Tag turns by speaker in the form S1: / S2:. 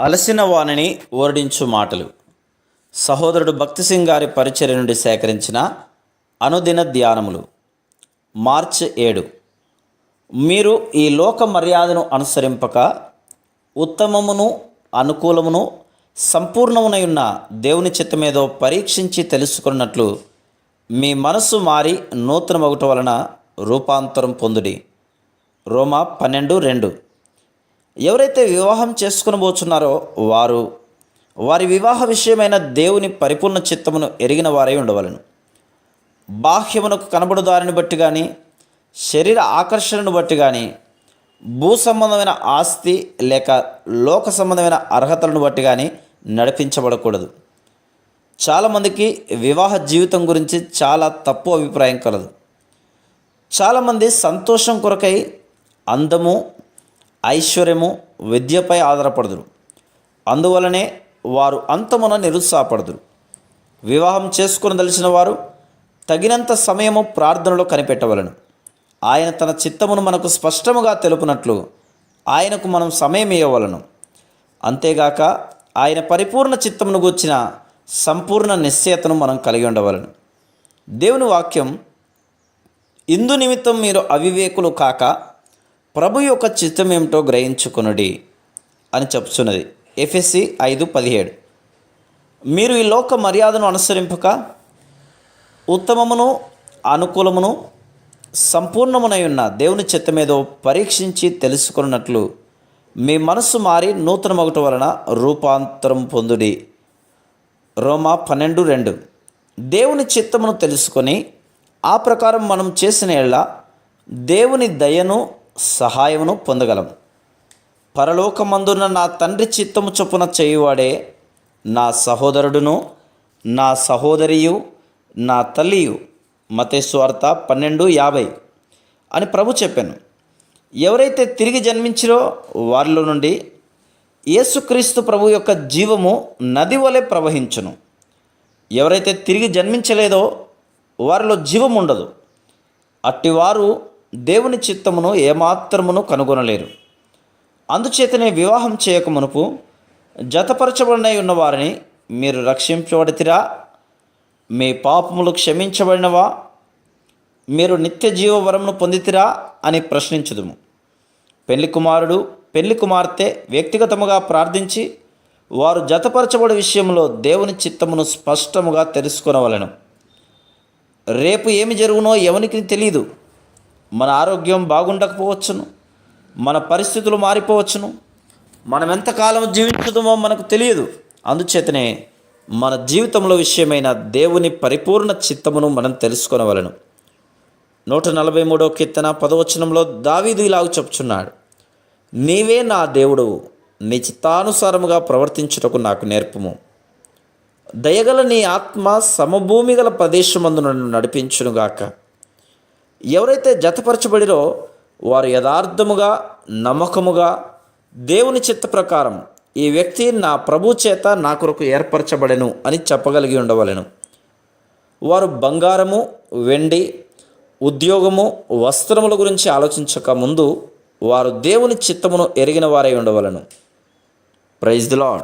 S1: అలసిన వాణిని ఓరడించు మాటలు. సహోదరుడు భక్తి సింగ్ గారి పరిచర్య నుండి సేకరించిన అనుదిన ధ్యానములు. మార్చ్ ఏడు. మీరు ఈ లోక మర్యాదను అనుసరింపక ఉత్తమమును అనుకూలమును సంపూర్ణమునై ఉన్న దేవుని చిత్తమేదో పరీక్షించి తెలుసుకున్నట్లు మీ మనస్సు మారి నూతనమగుట వలన రూపాంతరం పొందుడి. రోమా పన్నెండు రెండు. ఎవరైతే వివాహం చేసుకునబోచున్నారో వారు వారి వివాహ విషయమైన దేవుని పరిపూర్ణ చిత్తమును ఎరిగిన వారై ఉండవలను. బాహ్యమునకు కనబడు దారిని బట్టి కానీ శరీర ఆకర్షణను బట్టి కానీ భూ సంబంధమైన ఆస్తి లేక లోక సంబంధమైన అర్హతలను బట్టి కానీ నడిపించబడకూడదు. చాలామందికి వివాహ జీవితం గురించి చాలా తప్పు అభిప్రాయం కలదు. చాలామంది సంతోషం కొరకై అందము ఐశ్వర్యము విద్యపై ఆధారపడదురు. అందువలనే వారు అంతమున నిరుత్సాహపడదురు. వివాహం చేసుకునదలిసిన వారు తగినంత సమయము ప్రార్థనలో కనిపెట్టవలను. ఆయన తన చిత్తమును మనకు స్పష్టముగా తెలుపునట్లు ఆయనకు మనం సమయం ఇవ్వవలను అంతేగాక ఆయన పరిపూర్ణ చిత్తమును గూర్చిన సంపూర్ణ నిశ్చయతను మనం కలిగి ఉండవలను. దేవుని వాక్యం ఇందు నిమిత్తం మీరు అవివేకులు కాక ప్రభు యొక్క చిత్తం ఏమిటో గ్రహించుకొనుడి అని చెప్తున్నది. ఎఫ్ఎస్సి ఐదు పదిహేడు. మీరు ఈ లోక మర్యాదను అనుసరింపక ఉత్తమమును అనుకూలమును సంపూర్ణమునై ఉన్న దేవుని చిత్తమేదో పరీక్షించి తెలుసుకున్నట్లు మీ మనస్సు మారి నూతన మొగట వలన రూపాంతరం పొందుడి. రోమా పన్నెండు రెండు. దేవుని చిత్తమును తెలుసుకొని ఆ ప్రకారం మనం చేసిన ఎళ్ళ దేవుని దయను సహాయమును పొందగలం. పరలోకమందున్న నా తండ్రి చిత్తము చొప్పున చేయువాడే నా సహోదరుడును నా సహోదరియు నా తల్లియు. మతేశ్వార్త పన్నెండు యాభై. అని ప్రభు చెప్పాను. ఎవరైతే తిరిగి జన్మించిరో వారిలో నుండి యేసుక్రీస్తు ప్రభు యొక్క జీవము నది వలె ప్రవహించును. ఎవరైతే తిరిగి జన్మించలేదో వారిలో జీవం ఉండదు అట్టివారు దేవుని చిత్తమును ఏమాత్రమును కనుగొనలేరు. అందుచేతనే వివాహం చేయకమునుపు జతపరచబడినై ఉన్న వారిని మీరు రక్షించబడితిరా మీ పాపములు క్షమించబడినవా? మీరు నిత్య జీవవరమును పొందితిరా? అని ప్రశ్నించుదుము. పెళ్ళి కుమారుడు పెళ్ళి కుమార్తె వ్యక్తిగతముగా ప్రార్థించి వారు జతపరచబడి విషయంలో దేవుని చిత్తమును స్పష్టముగా తెలుసుకొనవలెను. రేపు ఏమి జరుగునో ఎవనికి తెలియదు మన ఆరోగ్యం బాగుండకపోవచ్చును మన పరిస్థితులు మారిపోవచ్చును మనం ఎంతకాలం జీవించుదామో మనకు తెలియదు. అందుచేతనే మన జీవితంలో విషయమైన దేవుని పరిపూర్ణ చిత్తమును మనం తెలుసుకొనవలను. నూట నలభై మూడో కీర్తన పదవచనంలో దావీదు ఇలాగ చెప్తున్నాడు నీవే నా దేవుడు నీ చిత్తానుసారముగా ప్రవర్తించుటకు నాకు నేర్పము. దయగల నీ ఆత్మ సమభూమి గల ప్రదేశమందు నన్ను నడిపించునుగాక. ఎవరైతే జతపరచబడిరో వారు యథార్థముగా నమ్మకముగా దేవుని చిత్త ప్రకారం ఈ వ్యక్తి నా ప్రభు చేత నా కొరకు ఏర్పరచబడెను అని చెప్పగలిగి ఉండవలెను. వారు బంగారము వెండి ఉద్యోగము వస్త్రముల గురించి ఆలోచించక ముందు వారు దేవుని చిత్తమును ఎరిగిన వారై ఉండవలను. Praise the lord